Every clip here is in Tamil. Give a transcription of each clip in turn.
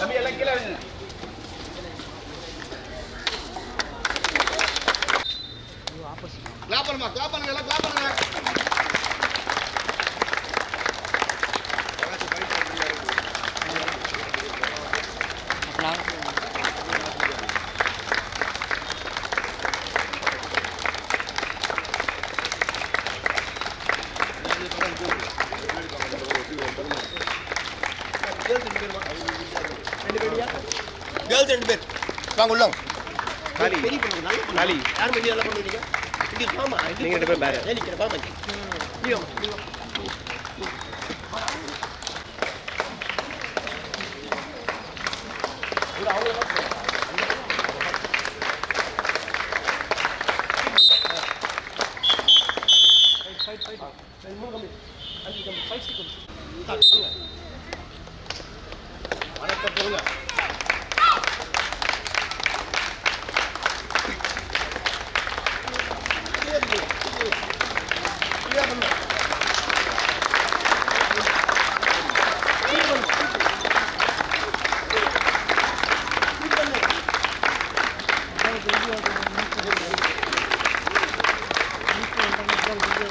தம்பி எல்லாம் கீழே இறங்குங்க. கிளாப் பண்ணுமா? கிளாப் பண்ணுங்க எல்லாம் கிளாப் வாங்க உள்ள காலி பெரிய பொண்ணு நல்ல பொண்ணு. காலி. யார் மெல்லி நல்லா பண்ணுவீங்க இங்க வாமா இங்க நீங்க ரெண்டு பேரும் வேற. ஏன் நிக்கிற வாமா. இங்க. நீ வா,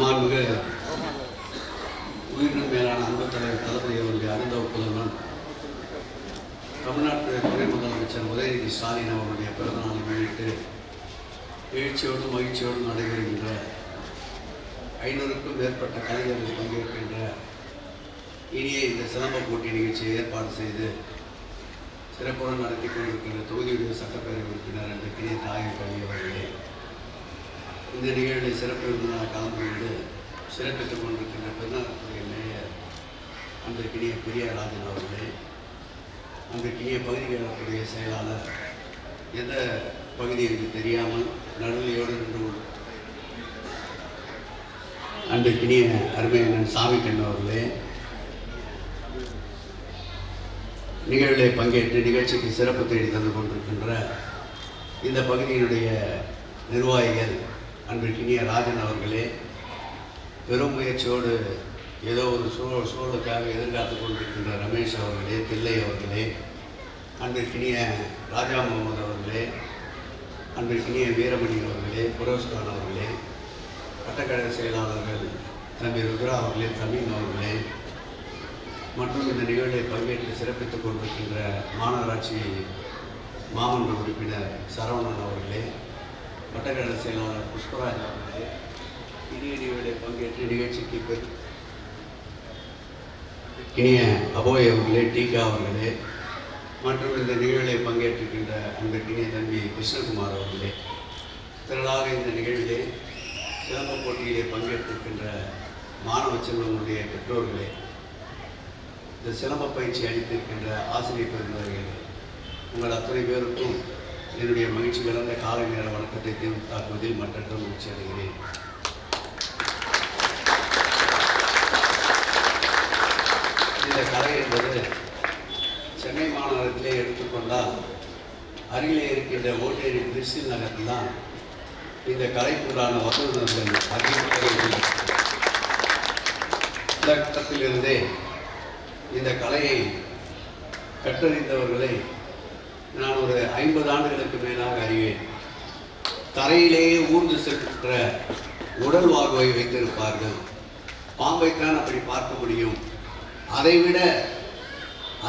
மாண்புமிகு உயிரினும் மேலான அன்பு தலைவர் தளபதி அவருடைய அனுபவ புதல்வன். தமிழ்நாட்டு துணை முதலமைச்சர் உதயநிதி ஸ்டாலின் அவருடைய பிறந்தநாளை முன்னிட்டு எழுச்சியோடும் மகிழ்ச்சியோடும் நடைபெறுகின்ற ஐநூறுக்கும் மேற்பட்ட கலைஞர்கள் பங்கேற்கின்ற இனிய இந்த சிலம்ப போட்டி நிகழ்ச்சியை ஏற்பாடு செய்து சிறப்புடன் நடத்தி கொண்டிருக்கின்ற தொகுதியுடைய சட்டப்பேரவை உறுப்பினர் என்ற கிணிய தாயர் கவி அவர்களே இந்த நிகழ்வை சிறப்பு விருந்தினர் கலந்து கொண்டு சிறப்பித்துக் கொண்டிருக்கின்ற பெருநாட்டுடைய மேயர் அன்றைக்கினிய பெரியராஜன் அவர்களே. அன்றைக்கினிய பகுதிகளுடைய செயலாளர். எந்த பகுதி என்று தெரியாமல் நடுநிலையோடு நின்று கொண்டு அன்றைக்கினிய அருமையண்ணன் சாமிக்கண்ணன் அவர்களே. நிகழ்விலே பங்கேற்று நிகழ்ச்சிக்கு சிறப்பு தேடி தந்து கொண்டிருக்கின்ற இந்த பகுதியினுடைய நிர்வாகிகள் அன்பிற்கினிய ராஜன் அவர்களே பெரும் முயற்சியோடு ஏதோ ஒரு சூழல் சூழலுக்காக எதிர்காத்து கொண்டிருக்கின்ற ரமேஷ் அவர்களே பிள்ளை அவர்களே அன்பிற்கினிய ராஜா முகமது அவர்களே அன்பிற்கினிய வீரமணி அவர்களே புரோஸ்கான் அவர்களே கட்டக்கழக செயலாளர்கள் தம்பி ருத்ரா அவர்களே தமிழ் அவர்களே மற்றும் இந்த நிகழ்வில் பங்கேற்று சிறப்பித்துக் கொண்டிருக்கின்ற மாநகராட்சி மாமன்ற உறுப்பினர் சரவணன் அவர்களே வட்டக்கழக செயலாளர் புஷ்பராஜ் அவர்களே இனிய நிகழ்வில் பங்கேற்று நிகழ்ச்சிக்கு பெரு இனிய அபோய் அவர்களே டீகா அவர்களே மற்றும் இந்த நிகழ்வை பங்கேற்றிருக்கின்ற அந்த இனிய தம்பி கிருஷ்ணகுமார் அவர்களே திரளாக இந்த நிகழ்விலே சிலம்ப போட்டியிலே பங்கேற்றிருக்கின்ற மாணவ செல்வங்களுடைய பெற்றோர்களே இந்த சிலம்ப பயிற்சி அளித்திருக்கின்ற ஆசிரியர் பெருந்தவர்களே உங்கள் அத்தனை பேருக்கும் என்னுடைய மகிழ்ச்சி கலந்த காலை நேர வணக்கத்தை தாக்குவதில் மற்றற்ற மகிழ்ச்சி அடைகிறேன். இந்த கலை என்பது சென்னை மாநகரத்திலே எடுத்துக்கொண்டால் அருகிலே இருக்கின்ற ஓட்டேரி பிரிஸ்டில் நகரில் தான் இந்த கலைக்குண்டான வசூலர்கள் அதிகம் இந்த கட்டத்திலிருந்தே இந்த கலையை கற்றறிந்தவர்களை நான் ஒரு ஐம்பது ஆண்டுகளுக்கு மேலாக அறிவேன். தரையிலேயே ஊர்ந்து சென்ற உடல் வாழ்வை வைத்திருப்பார்கள். பாம்பைத்தான் அப்படி பார்க்க முடியும். அதைவிட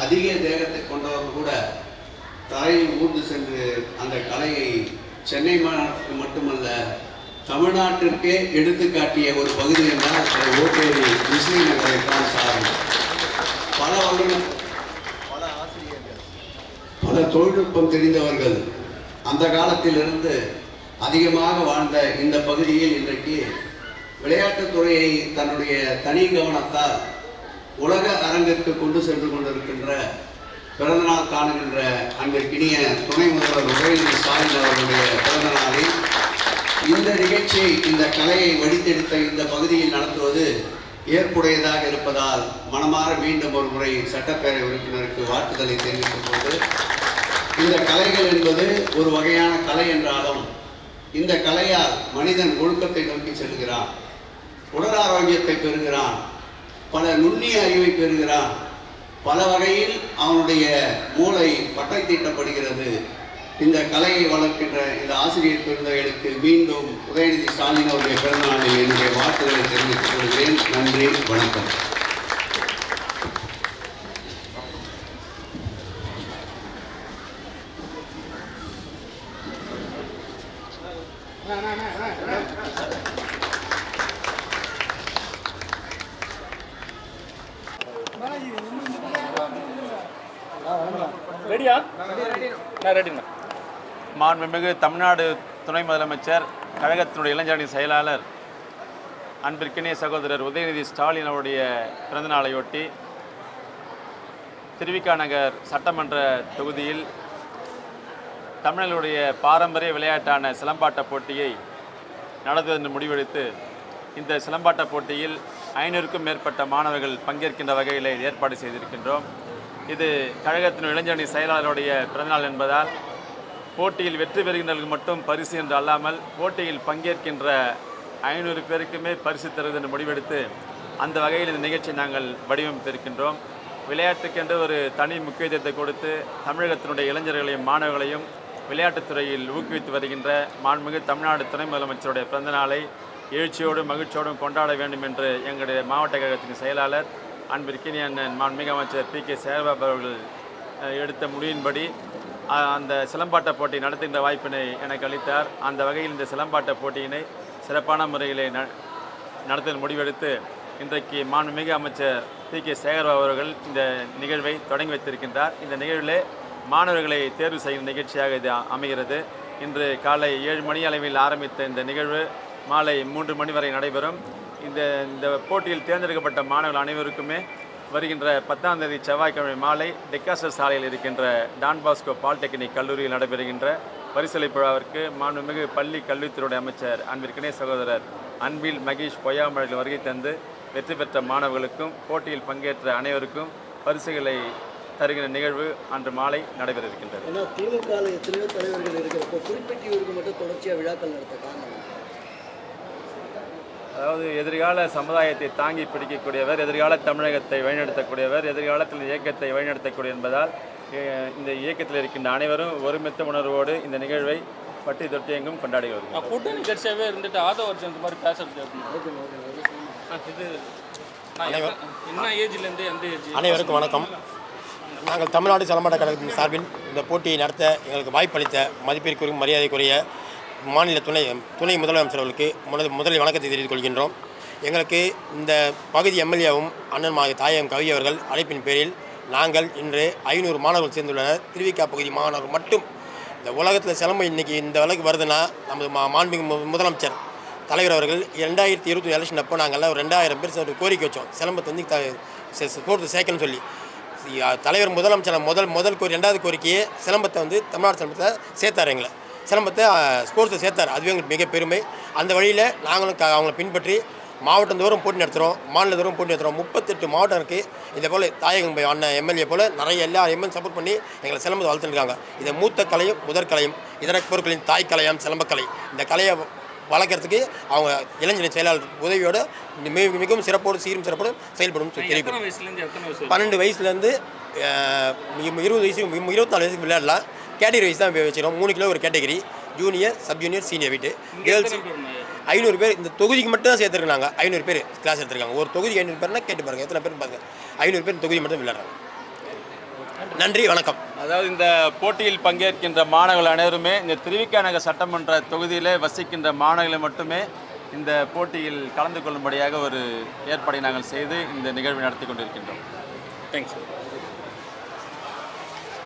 அதிக தேகத்தை கொண்டவர்கள் கூட தரையில் ஊர்ந்து சென்று அந்த கலையை சென்னை மாநகரத்துக்கு மட்டுமல்ல தமிழ்நாட்டிற்கே எடுத்துக்காட்டிய ஒரு பகுதி என்றால் அது ஓட்டேரி முஸ்லீம் தான் சாரும். பல வருடம் பல தொழில்நுட்பம் தெரிந்தவர்கள் அந்த காலத்திலிருந்து அதிகமாக வாழ்ந்த இந்த பகுதியில் இன்றைக்கு விளையாட்டுத்துறையை தன்னுடைய தனி கவனத்தால் உலக அரங்கிற்கு கொண்டு சென்று கொண்டிருக்கின்ற பிறந்தநாள் காணுகின்ற அன்பிற்கினிய துணை முதல்வர் உதயநிதி ஸ்டாலின் அவர்களுடைய பிறந்தநாளில் இந்த நிகழ்ச்சியை இந்த கலையை வடித்தெடுத்த இந்த பகுதியில் நடத்துவது ஏற்புடையதாக இருப்பதால் மனமாற மீண்டும் ஒரு முறை சட்டப்பேரவை உறுப்பினருக்கு வாழ்த்துதலை தெரிவிக்கும் போது இந்த கலைகள் என்பது ஒரு வகையான கலை என்றாலும் இந்த கலையால் மனிதன் ஒழுக்கத்தை நோக்கி செல்கிறான் உடல் ஆரோக்கியத்தை பெறுகிறான் பல நுண்ணிய அறிவை பெறுகிறான் பல வகையில் அவனுடைய மூளை பட்டை தீட்டப்படுகிறது. இந்த கலையை வளர்க்கின்ற இந்த ஆசிரியர் பெருந்தகைகளுக்கு மீண்டும் உதயநிதி ஸ்டாலின் அவருடைய பிறந்தநாளில் என்னுடைய வாழ்த்துக்களை தெரிவித்துக் கொள்கிறேன். நன்றி வணக்கம். ரெடியா நான் ரெடிண்ணா மாண்புமிகு தமிழ்நாடு துணை முதலமைச்சர் கழகத்தினுடைய இளைஞரணி செயலாளர் அன்பிற்கினிய சகோதரர் உதயநிதி ஸ்டாலின் அவருடைய பிறந்தநாளையொட்டி திருவிக்கா நகர் சட்டமன்ற தொகுதியில் தமிழர்களுடைய பாரம்பரிய விளையாட்டான சிலம்பாட்ட போட்டியை நடத்துவதென்று முடிவெடுத்து இந்த சிலம்பாட்ட போட்டியில் ஐநூறுக்கும் மேற்பட்ட மாணவர்கள் பங்கேற்கின்ற வகையில் ஏற்பாடு செய்திருக்கின்றோம். இது கழகத்தின் இளைஞரணி செயலாளருடைய பிறந்தநாள் என்பதால் போட்டியில் வெற்றி பெறுகின்றவர்களுக்கு மட்டும் பரிசு என்று அல்லாமல் போட்டியில் பங்கேற்கின்ற ஐநூறு பேருக்குமே பரிசு தருவது என்று முடிவெடுத்து அந்த வகையில் இந்த நிகழ்ச்சியை நாங்கள் வடிவமைத்திருக்கின்றோம். விளையாட்டுக்கென்று ஒரு தனி முக்கியத்துவத்தை கொடுத்து தமிழகத்தினுடைய இளைஞர்களையும் மாணவர்களையும் விளையாட்டுத் துறையில் ஊக்குவித்து வருகின்ற மாண்புமிகு தமிழ்நாடு துணை முதலமைச்சருடைய பிறந்தநாளை எழுச்சியோடும் மகிழ்ச்சியோடும் கொண்டாட வேண்டும் என்று எங்களுடைய மாவட்ட கழகத்தின் செயலாளர் அன்பிற்கினிய அண்ணன் மாண்புமிகு அமைச்சர் பி கே சேகர்பாபு அவர்கள் எடுத்த முடிவின்படி அந்த சிலம்பாட்ட போட்டி நடத்துகின்ற வாய்ப்பினை எனக்கு அளித்தார். அந்த வகையில் இந்த சிலம்பாட்ட போட்டியினை சிறப்பான முறையிலே ந நடத்த முடிவெடுத்து இன்றைக்கு மாண்புமிகு அமைச்சர் பி கே சேகர்பாபு அவர்கள் இந்த நிகழ்வை தொடங்கி வைத்திருக்கின்றார். இந்த நிகழ்விலே மாணவர்களை தேர்வு செய்யும் நிகழ்ச்சியாக இது அமைகிறது. இன்று காலை ஏழு மணி அளவில் ஆரம்பித்த இந்த நிகழ்வு மாலை மூன்று மணி வரை நடைபெறும். இந்த இந்த போட்டியில் தேர்ந்தெடுக்கப்பட்ட மாணவர்கள் அனைவருக்குமே வருகின்ற பத்தாம் தேதி செவ்வாய்க்கிழமை மாலை டெக்காசர் சாலையில் இருக்கின்ற டான் பாஸ்கோ பாலிடெக்னிக் கல்லூரியில் நடைபெறுகின்ற பரிசளிப்பு விழாவிற்கு மாண்புமிகு பள்ளி கல்வித்துறை அமைச்சர் அன்பிற்கினே சகோதரர் அன்பில் மகேஷ் பொய்யாமலையில் வருகை தந்து வெற்றி பெற்ற மாணவர்களுக்கும் போட்டியில் பங்கேற்ற அனைவருக்கும் பரிசுகளை தருகிற நிகழ்வு அன்று மாலை நடைபெற இருக்கின்றது ஏன்னா திமுகவில் எத்தனையோ தலைவர்கள் இருக்கிறப்போ குறிப்பிட்ட இவருக்கு மட்டும் தொடர்ச்சியாக விழாக்கள் நடத்த காரணம் அதாவது எதிர்கால சமுதாயத்தை தாங்கி பிடிக்கக்கூடியவர் எதிர்கால தமிழகத்தை வழிநடத்தக்கூடியவர் எதிர்காலத்தில் இயக்கத்தை வழிநடத்தக்கூடிய என்பதால் இந்த இயக்கத்தில் இருக்கின்ற அனைவரும் ஒருமித்த உணர்வோடு இந்த நிகழ்வை பட்டி தொட்டி எங்கும் கொண்டாடி கூட்டணி கட்சியாகவே இருந்துட்டு ஆதவ அர்ஜுன் இந்த மாதிரி பேசுறது இது என்ன ஏஜ்லேருந்து எந்த ஏஜ் அனைவருக்கும் வணக்கம். நாங்கள் தமிழ்நாடு சிலம்பாட்ட கழகத்தின் சார்பில் இந்த போட்டியை நடத்த எங்களுக்கு வாய்ப்பளித்த மதிப்பிற்குரிய மரியாதைக்குரிய மாநில துணை துணை முதலமைச்சர் அவர்களுக்கு முதல் முதலில் வணக்கத்தை தெரிவித்துக் கொள்கின்றோம் எங்களுக்கு இந்த பகுதி எம்எல்ஏவும் அண்ணன் மா தாயம் கவி அவர்கள் அழைப்பின் பேரில் நாங்கள் இன்று ஐநூறு மாணவர்கள் சேர்ந்துள்ளனர் திருவிக்கா பகுதி மாணவர்கள் மட்டும் இந்த உலகத்தில் சிலம்பம் இன்னைக்கு இந்த அளவுக்கு வருதுன்னா நமது மா மாண்புமிகு மு- முதலமைச்சர் தலைவர் அவர்கள் ரெண்டாயிரத்தி இருபத்தி எலெக்ஷன் அப்போ நாங்கள் ஒரு ரெண்டாயிரம் பேர் கோரிக்கை வச்சோம் சிலம்பத்தை வந்து த ஸ்போர்ட்ஸ் சேர்க்கணும்னு சொல்லி தலைவர் முதலமைச்சர் முதல் முதல் கோரி ரெண்டாவது கோரிக்கையே சிலம்பத்தை வந்து தமிழ்நாடு சிலம்பத்தில் சேர்த்தார் எங்களை. சிலம்பத்தை ஸ்போர்ட்ஸில் சேர்த்தார். அதுவே எங்களுக்கு மிக பெருமை. அந்த வழியில் நாங்களும் க அவங்களை பின்பற்றி மாவட்டம் தோறும் போட்டி நடத்துகிறோம் மாநில தோறும் போட்டி நடத்துகிறோம் முப்பத்தெட்டு மாவட்டம் இருக்குது இதே போல் தாயகம் அண்ணன் எம்எல்ஏ போல் நிறைய எல்லா எம்எல்ஏ சப்போர்ட் பண்ணி எங்களை சிலம்பத்தை வளர்த்துருக்காங்க இதை மூத்த கலையும் முதற்கலையும் இதர பொருட்களின் தாய் கலையாம் சிலம்பக்கலை இந்த கலையை வளர்க்குறதுக்கு அவங்க இளைஞர் செயலாளர் உதவியோட மிக மிகவும் சிறப்போடு சீரும் சிறப்போடு செயல்படும் தெரிவிக்கும் பன்னெண்டு வயசுலேருந்து இருபது வயசு இம் இருபத்தி நாலு வயசுக்கு விளையாடலாம் கேட்டகரி வைஸ் தான் வச்சுக்கிறோம் மூணு கிலோ ஒரு category. Junior sub junior senior வீட்டு. கேர்ள்ஸ் ஐநூறு பேர். இந்த தொகுதிக்கு மட்டும் தான் சேர்த்துருக்காங்க. ஐநூறு பேர் கிளாஸ் எடுத்திருக்காங்க. ஒரு தொகுதிக்கு ஐநூறு பேர்னா கேட்டு பாருங்க. எத்தனை பேர் பாருங்க ஐநூறு பேர் தொகுதி மட்டும் விளையாடுறாங்க. நன்றி வணக்கம். அதாவது இந்த போட்டியில் பங்கேற்கின்ற மாணவர்கள் அனைவருமே இந்த திருவிக்கா நகர் சட்டமன்ற தொகுதியில் வசிக்கின்ற மாணவர்களை மட்டுமே இந்த போட்டியில் கலந்து கொள்ளும்படியாக ஒரு ஏற்பாடை நாங்கள் செய்து இந்த நிகழ்வை நடத்தி கொண்டிருக்கின்றோம். தேங்க்ஸ்